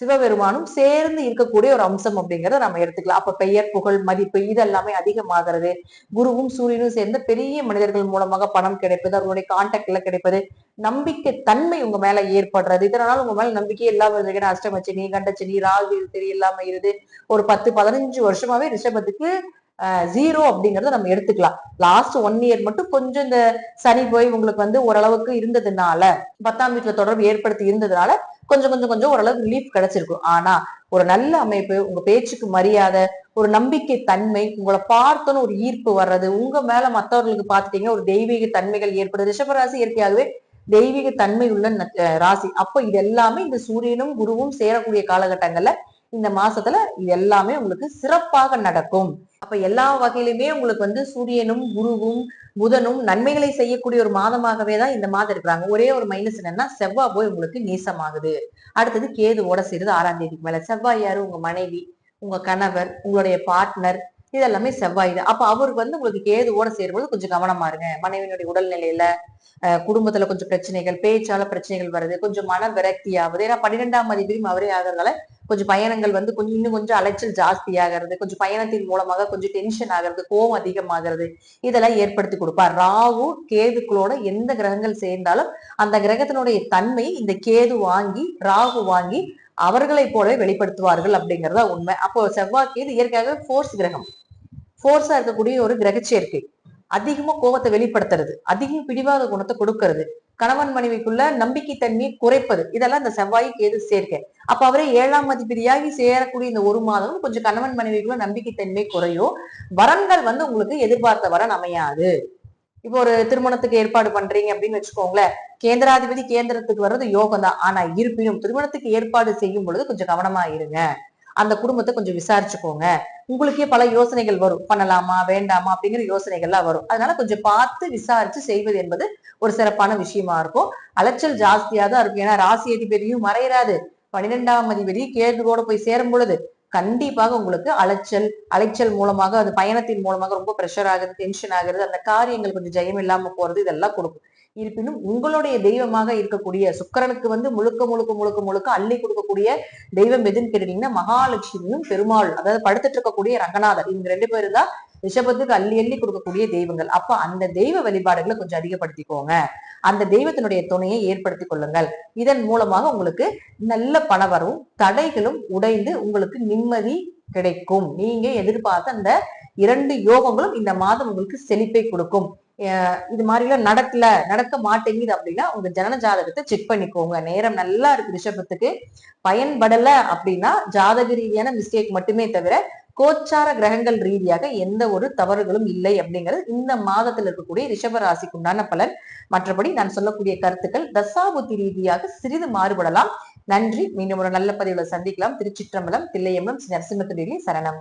சிவபெருமானும் சேர்ந்து இருக்கக்கூடிய ஒரு அம்சம் அப்படிங்கறத நம்ம எடுத்துக்கலாம். அப்ப பெயர் புகழ் மதிப்பு இதெல்லாமே அதிகமாகிறது. குருவும் சூரியனும் சேர்ந்த பெரிய மனிதர்கள் மூலமாக பணம் கிடைப்பது அவர்களுடைய கான்டாக்ட்ல கிடைப்பது நம்பிக்கை தன்மை உங்க மேல ஏற்படுறது. இதனால உங்க மேல நம்பிக்கை இல்லாம இருந்தீங்கன்னா அஷ்டமச்சனி கண்டச்சனி ராகு தெரியலாம இருது ஒரு பத்து பதினஞ்சு வருஷமாவே ரிஷபத்துக்கு ஜீரோ அப்படிங்கறத நம்ம எடுத்துக்கலாம். லாஸ்ட் ஒன் இயர் மட்டும் கொஞ்சம் இந்த சனி போய் உங்களுக்கு வந்து ஓரளவுக்கு இருந்ததுனால பத்தாம் வீட்டுல தொடர்பு ஏற்படுத்தி இருந்ததுனால கொஞ்சம் கொஞ்சம் கொஞ்சம் ஓரளவுக்கு ரிலீஃப் கிடைச்சிருக்கும். ஆனா ஒரு நல்ல அமைப்பு உங்க பேச்சுக்கு மரியாதை ஒரு நம்பிக்கை தன்மை உங்களை பார்த்தோன்னு ஒரு ஈர்ப்பு வர்றது உங்க மேல மத்தவர்களுக்கு பார்த்துட்டீங்க ஒரு தெய்வீக தன்மைகள் ஏற்படுது. ரிஷபராசி இயற்கையாகவே தெய்வீக தன்மை உள்ள ராசி. அப்போ இது எல்லாமே இந்த சூரியனும் குருவும் சேரக்கூடிய காலகட்டங்கள்ல இந்த மாசத்துல இது எல்லாமே உங்களுக்கு சிறப்பாக நடக்கும். அப்ப எல்லா வகையிலுமே உங்களுக்கு வந்து சூரியனும் குருவும் புதனும் நன்மைகளை செய்யக்கூடிய ஒரு மாதமாகவே தான் இந்த மாதம் இருக்கிறாங்க. ஒரே ஒரு மைனஸ் என்னன்னா செவ்வாய் போய் உங்களுக்கு நீசமாகுது. அடுத்தது கேதுவோட சேருது ஆறாம் தேதிக்கு மேல. செவ்வாய் யாரு? உங்க மனைவி உங்க கணவர் உங்களுடைய பார்ட்னர் இதெல்லாமே செவ்வாய் தான். அப்ப அவருக்கு வந்து உங்களுக்கு கேதுவோட சேரும்போது கொஞ்சம் கவனமா இருங்க. மனைவியினுடைய உடல்நிலையில குடும்பத்துல கொஞ்சம் பிரச்சனைகள் பேச்சால பிரச்சனைகள் வருது. கொஞ்சம் மன விரக்தி ஆகுது ஏன்னா பன்னிரெண்டாம் அதிபதியும் அவரே ஆகிறதால கொஞ்சம் பயணங்கள் வந்து கொஞ்சம் இன்னும் கொஞ்சம் அலைச்சல் ஜாஸ்தி ஆகிறது கொஞ்சம் பயணத்தின் மூலமாக கொஞ்சம் டென்ஷன் ஆகிறது கோவம் அதிகமாகிறது. இதெல்லாம் ஏற்படுத்தி கொடுப்பார். ராகு கேதுக்களோட எந்த கிரகங்கள் சேர்ந்தாலும் அந்த கிரகத்தினுடைய தன்மை இந்த கேது வாங்கி ராகு வாங்கி அவர்களை போல வெளிப்படுத்துவார்கள் அப்படிங்கறதா உண்மை. அப்போ செவ்வாய் கேது இயற்கையாக ஃபோர்ஸ் கிரகம். ஃபோர்ஸா இருக்கக்கூடிய ஒரு கிரக சேர்க்கை அதிகமா கோபத்தை வெளிப்படுத்துறது அதிகம் பிடிவாத குணத்தை கொடுக்கறது கணவன் மனைவிக்குள்ள நம்பிக்கை தன்மையை குறைப்பது இதெல்லாம் இந்த செவ்வாய் கேது சேர்க்கை. அப்ப அவரே ஏழாம் மதிப்பதியாகி சேரக்கூடிய இந்த ஒரு மாதம் கொஞ்சம் கணவன் மனைவிக்குள்ள நம்பிக்கை தன்மை குறையும். வரன்கள் வந்து உங்களுக்கு எதிர்பார்த்த வரன் அமையாது. இப்போ ஒரு திருமணத்துக்கு ஏற்பாடு பண்றீங்க அப்படின்னு வச்சுக்கோங்களேன் கேந்திராதிபதி கேந்திரத்துக்கு வர்றது யோகம் தான் ஆனா இருப்பினும் திருமணத்துக்கு ஏற்பாடு செய்யும் பொழுது கொஞ்சம் கவனமா இருங்க. அந்த குடும்பத்தை கொஞ்சம் விசாரிச்சுக்கோங்க. உங்களுக்கே பல யோசனைகள் வரும். பண்ணலாமா வேண்டாமா அப்படிங்கிற யோசனைகள்லாம் வரும். அதனால கொஞ்சம் பார்த்து விசாரிச்சு செய்வது என்பது ஒரு சிறப்பான விஷயமா இருக்கும். அலைச்சல் ஜாஸ்தியா தான் இருக்கும். ஏன்னா ராசி அதிபதியும் மறையிறாது பன்னிரெண்டாம் அதிபதி கேதுவோட போய் சேரும் பொழுது கண்டிப்பாக உங்களுக்கு அலைச்சல் அலைச்சல் மூலமாக அது பயணத்தின் மூலமாக ரொம்ப ப்ரெஷர் ஆகுது டென்ஷன் ஆகுறது அந்த காரியங்கள் கொஞ்சம் ஜெயம் இல்லாம போறது இதெல்லாம் கொடுக்கும். இருப்பினும் உங்களுடைய தெய்வமாக இருக்கக்கூடிய சுக்கரனுக்கு வந்து முழுக்க முழுக்க முழுக்க முழுக்க அள்ளி கொடுக்கக்கூடிய தெய்வம் எதுன்னு கேட்டீங்கன்னா மகாலட்சுமியும் பெருமாள் அதாவது படுத்துட்டு இருக்கக்கூடிய ரங்கநாதர். இவங்க ரெண்டு பேரும் தான் ரிஷபத்துக்கு அள்ளி அள்ளி கொடுக்கக்கூடிய தெய்வங்கள். அப்ப அந்த தெய்வ வழிபாடுகளை கொஞ்சம் அதிகப்படுத்திக்கோங்க. அந்த தெய்வத்தினுடைய துணையை ஏற்படுத்திக் கொள்ளுங்கள். இதன் மூலமாக உங்களுக்கு நல்ல பணவரும் தடைகளும் உடைந்து உங்களுக்கு நிம்மதி கிடைக்கும். நீங்க எதிர்பார்த்த அந்த இரண்டு யோகங்களும் இந்த மாதம் உங்களுக்கு செழிப்பை கொடுக்கும். இது மாதிரிலாம் நடக்கல நடக்க மாட்டேங்குது அப்படின்னா உங்க ஜனன ஜாதகத்தை செக் பண்ணிக்கோங்க. நேரம் நல்லா இருக்கு ரிஷபத்துக்கு. பயன்படல அப்படின்னா ஜாதக ரீதியான மிஸ்டேக் மட்டுமே தவிர கோச்சார கிரகங்கள் ரீதியாக எந்த ஒரு தவறுகளும் இல்லை அப்படிங்கிறது இந்த மாதத்தில் இருக்கக்கூடிய ரிஷபராசிக்கு உண்டான பலன். மற்றபடி நான் சொல்லக்கூடிய கருத்துக்கள் தசாபுத்தி ரீதியாக சிறிது மாறுபடலாம். நன்றி. மீண்டும் ஒரு நல்ல பதிவுல சந்திக்கலாம். திருச்சிற்றம்பலம் தில்லையம்பலம் ஸ்ரீ நரசிம்மத்துடைய சரணம்.